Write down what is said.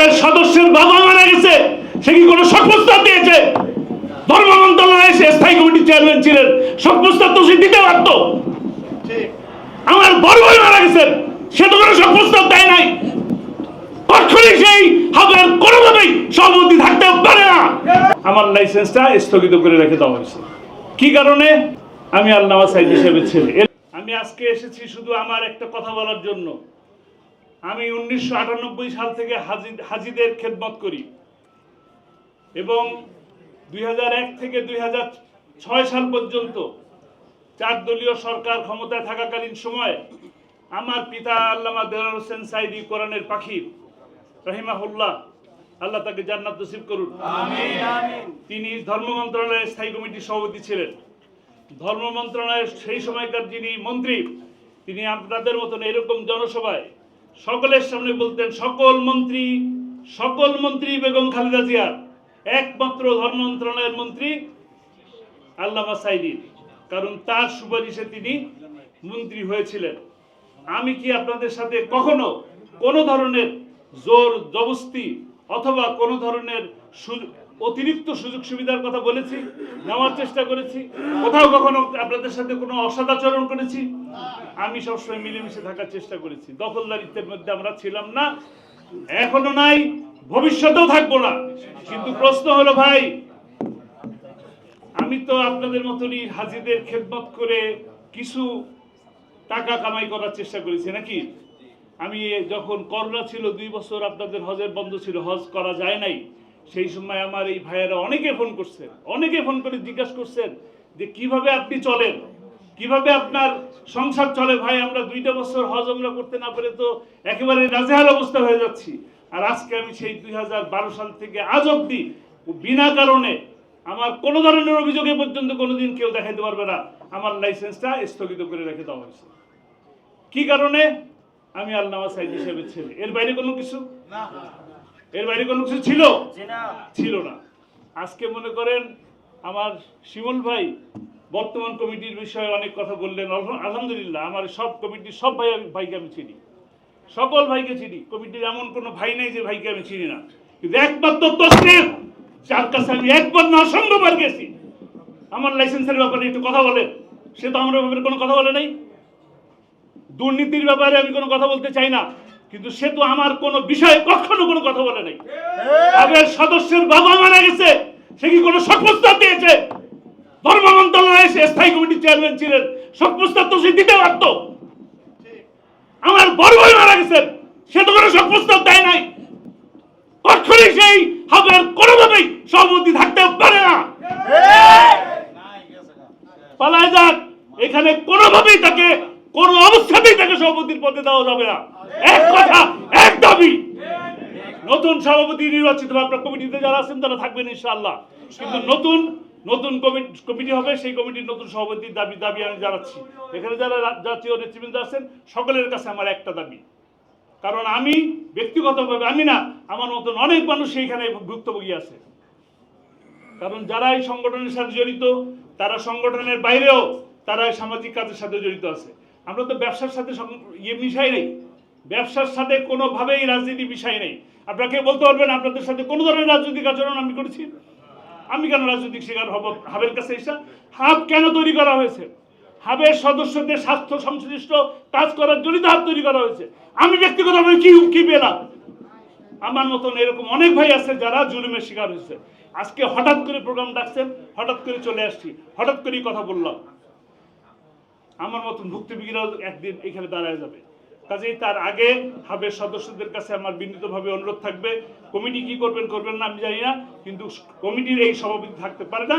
হাবের সদস্যের বাবা মারা গেছে, সে কি কোনো প্রস্তাব দিয়েছে? ধর্ম মন্ত্রণালয়ে সে স্থায়ী কমিটির চেয়ারম্যান ছিলেন প্রস্তাব তো সে দিতে পারত। আমার বড় ভাই মারা গেছেন, সে তো কোনো প্রস্তাব দেয় নাই। সেই কোনোভাবেই থাকতে পারে না। আমার লাইসেন্সটা স্থগিত করে রেখে দেওয়া হয়েছে। কি কারণে? আমি আল্লাহ সাইদ হিসেবে ছেলে। আমি আজকে এসেছি শুধু আমার একটা কথা বলার জন্য। আমি উনিশশো আটানব্বই সাল থেকে হাজি হাজিদের খেদমত করি এবং দুই হাজার এক থেকে দুই সাল পর্যন্ত চার দলীয় সরকার ক্ষমতায় থাকাকালীন সময় আমার পিতা আল্লামা দেলার হোসেন সাইদি কোরআনের পাখি রহিমাহুল্লাহ আল্লাহ তাকে জান্নাত নসিব করুন। তিনি ধর্ম মন্ত্রণালয়ের স্থায়ী কমিটির সভাপতি ছিলেন। ধর্ম মন্ত্রণালয়ের সেই সময়কার যিনি মন্ত্রী তিনি আপনাদের মতন এরকম জনসভায় সকলের সামনে বলতেন, সকল মন্ত্রী সকল মন্ত্রী বেগম খালেদা জিয়ার, একমাত্র ধর্ম মন্ত্রণালয়ের মন্ত্রী আল্লামা সাইদিন কারণ তার সুপারিশে তিনি মন্ত্রী হয়েছিলেন। আমি কি আপনাদের সাথে কখনো কোনো ধরনের জোর জবস্তি অথবা কোনো ধরনের অতিরিক্ত সুযোগ সুবিধার কথা বলেছি, নেওয়ার চেষ্টা করেছি। কোথাও কখনো আপনাদের সাথে কোনো অসদাচরণ করেছি? আমি সবসময় মিলেমিশে থাকার চেষ্টা করেছি। দখলদারিত্বের মধ্যে আমরা ছিলাম না, এখনও নাই, ভবিষ্যতেও থাকব না। কিন্তু প্রশ্ন হলো, ভাই, আমি তো আপনাদের মতনই হাজিদের খেদমত করে কিছু টাকা কামাই করার চেষ্টা করেছি, নাকি? আমি যখন করোনা ছিল, দুই বছর আপনাদের হজের বন্ধ ছিল, হজ করা যায় নাই। সেই সময় আমার এই ভাইয়েরা অনেকে ফোন করছেন, অনেকে ফোন করে জিজ্ঞাসা করছেন যে কীভাবে আপনি চলেন? কীভাবে আপনার সংসার চলে? ভাই, আমরা দুইটা বছর হজ আমরা করতে না পারে তো একেবারে নাজেহাল অবস্থা হয়ে যাচ্ছি। আর আজকে আমি সেই দুই হাজার বারো সাল থেকে আজ অব্দি বিনা কারণে আমার কোনো ধরনের অভিযোগে পর্যন্ত কোনোদিন কেউ দেখাইতে পারবে না। আমার লাইসেন্সটা স্থগিত করে রেখে দেওয়া হয়েছে। কি কারণে? আমি আল্লামা সাইদ হিসেবে ছেলে। এর বাইরে কোনো কিছু? এর বাইরে কোনো কিছু ছিল? ছিল না। আজকে মনে করেন আমার শিমুল ভাই বর্তমান কমিটির বিষয়ে অনেক কথা বললেন। আলহামদুলিল্লাহ আমার সব কমিটির সব ভাই আমি ভাইকে আমি চিনি। সকল ভাইকে চিনি। কমিটির এমন কোনো ভাই নেই যে ভাইকে আমি চিনি না। কিন্তু একমাত্র তসলিম যার কাছে আমি একবার না অসংখ্যবার গেছি। আমার লাইসেন্সের ব্যাপারে একটু কথা বলেন। সে তো আমার ব্যাপারে কোনো কথা বলে নাই। দুর্নীতির ব্যাপারে আমি কোনো কথা বলতে চাই না। কিন্তু সে তো আমার কোনো বিষয়ে কখনো কোনো কথা বলে নাই। আগের সদস্যের বাবা মারা গেছে সে কি কোনো শোক প্রস্তাব দিয়েছে? ধর্ম মন্ত্রণালয়ে সে স্থায়ী কমিটির চেয়ারম্যান ছিলেন শোক প্রস্তাব তো সে দিতে পারত। আমার বড় ভাই মারা গেছেন সে তো কোনো শোক প্রস্তাব দেয় নাই। তৎক্ষণিক সেই হাবের কোনোভাবেই সভাপতি থাকতে পারে না। পালায় যাক এখানে কোনোভাবেই তাকে কোনো অবস্থাতেই তাকে সভাপতির পদে দেওয়া যাবে না। এক কথা, এক দাবি। নতুন সভাপতি নির্বাচিত আপনার কমিটিতে যারা আছেন তারা থাকবেন ইনশাআল্লাহ। কিন্তু নতুন নতুন কমিটি হবে, সেই কমিটির নতুন সভাপতির দাবি দাবি আমি জানাচ্ছি। এখানে যারা জাতীয় নেতৃবৃন্দ আছেন, সকলের কাছে আমার একটা দাবি। কারণ আমি ব্যক্তিগতভাবে, আমি না, আমার মতন অনেক মানুষ সেইখানে ভুক্তভোগী আছে। কারণ যারা এই সংগঠনের সাথে জড়িত, তারা সংগঠনের বাইরেও তারা সামাজিক কাজের সাথে জড়িত আছে। আমরা তো ব্যবসার সাথে ইয়ে মিশাই নেই। ব্যবসার সাথে কোনোভাবেই রাজনীতি মিশাই নেই। আপনাকে বলতে পারবেন আপনাদের সাথে কোনো ধরনের রাজনৈতিক আচরণ আমি করেছি? আমি কেন রাজনৈতিক শিকার হব? হাবের কাছে এসে হাব কেন তৈরি করা হয়েছে? হাবের সদস্যদের স্বাস্থ্য সংশ্লিষ্ট কাজ করার জন্য হাব তৈরি করা হয়েছে। আমি ব্যক্তিগতভাবে কি কি পেলাম? আমার মতন এরকম অনেক ভাই আছে যারা জুলুমের শিকার হয়েছে। আজকে হঠাৎ করে প্রোগ্রাম ডাকছেন, হঠাৎ করে চলে আসছি, হঠাৎ করেই কথা বললাম। আমার মতন ভুক্তভোগীরাও একদিন এখানে দাঁড়ায় যাবে। কাজেই তার আগে হাবের সদস্যদের কাছে আমার বিনীতভাবে অনুরোধ থাকবে, কমিটি কি করবেন করবেন না আমি জানি না, কিন্তু কমিটির এই সভাপতি থাকতে পারে না